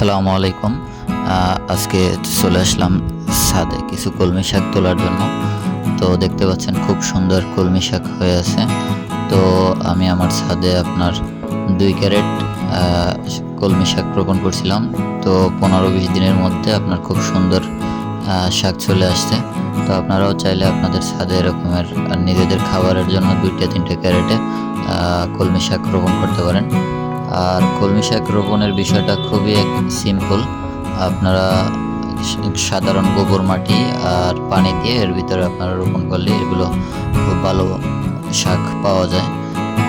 আসসালামু আলাইকুম। আজকে চলে আসলাম ছাদে কিছু কলমি শাক তোলার জন্য। তো দেখতে পাচ্ছেন খুব সুন্দর কলমি শাক হয়ে আছে। তো আমি আমার ছাদে আপনার দুই ক্যারেট কলমি শাক রোপণ করছিলাম। তো পনেরো বিশ দিনের মধ্যে আপনার খুব সুন্দর শাক চলে আসছে। তো আপনারাও চাইলে আপনাদের ছাদে এরকমের নিজেদের খাবারের জন্য দুইটা, তিনটে ক্যারেটে কলমি শাক রোপণ করতে পারেন। আর কলমি শাক রোপণের বিষয়টা খুবই সিম্পল আপনারা সাধারণ গোবর মাটি আর পানি দিয়ে এর ভিতরে আপনারা রোপণ করলে এগুলো খুব ভালো শাক পাওয়া যায়।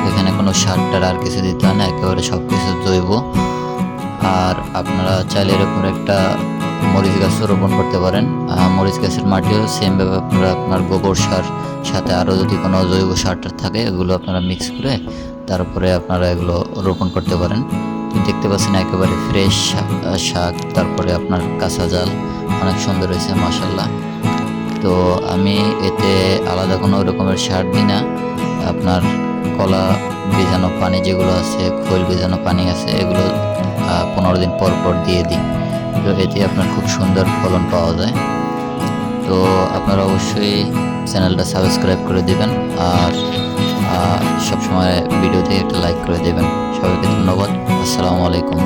এখানে কোনো সার টার আর কিছু দিতে হয় না, একেবারে সব কিছু জৈব। আর আপনারা চাইলে এরকম একটা মরিচ গাছও রোপণ করতে পারেন। মরিচ গাছের মাটিও সেমভাবে আপনারা আপনার গোবর সার সাথে আরও যদি কোনো জৈব সারটার থাকে, এগুলো আপনারা মিক্স করে তারপরে আপনারা এগুলো রোপণ করতে পারেন। দেখতে পাচ্ছেন একেবারে ফ্রেশ শাক তারপরে আপনার কাঁচা জাল অনেক সুন্দর হয়েছে মাসাল্লাহ তো আমি এতে আলাদা কোনো রকমের সার দিই না। আপনার কলা ভেজানো পানি যেগুলো আছে, খৈল বেজানো পানি আছে, এগুলো পনেরো দিন পর পর দিয়ে দিই। তো এতে আপনার খুব সুন্দর ফলন পাওয়া যায়। তো আপনারা অবশ্যই চ্যানেলটা সাবস্ক্রাইব করে দেবেন। আর সবসময় ভিডিওতে একটা লাইক করে দেবেন। সবাইকে ধন্যবাদ। আসসালামু আলাইকুম।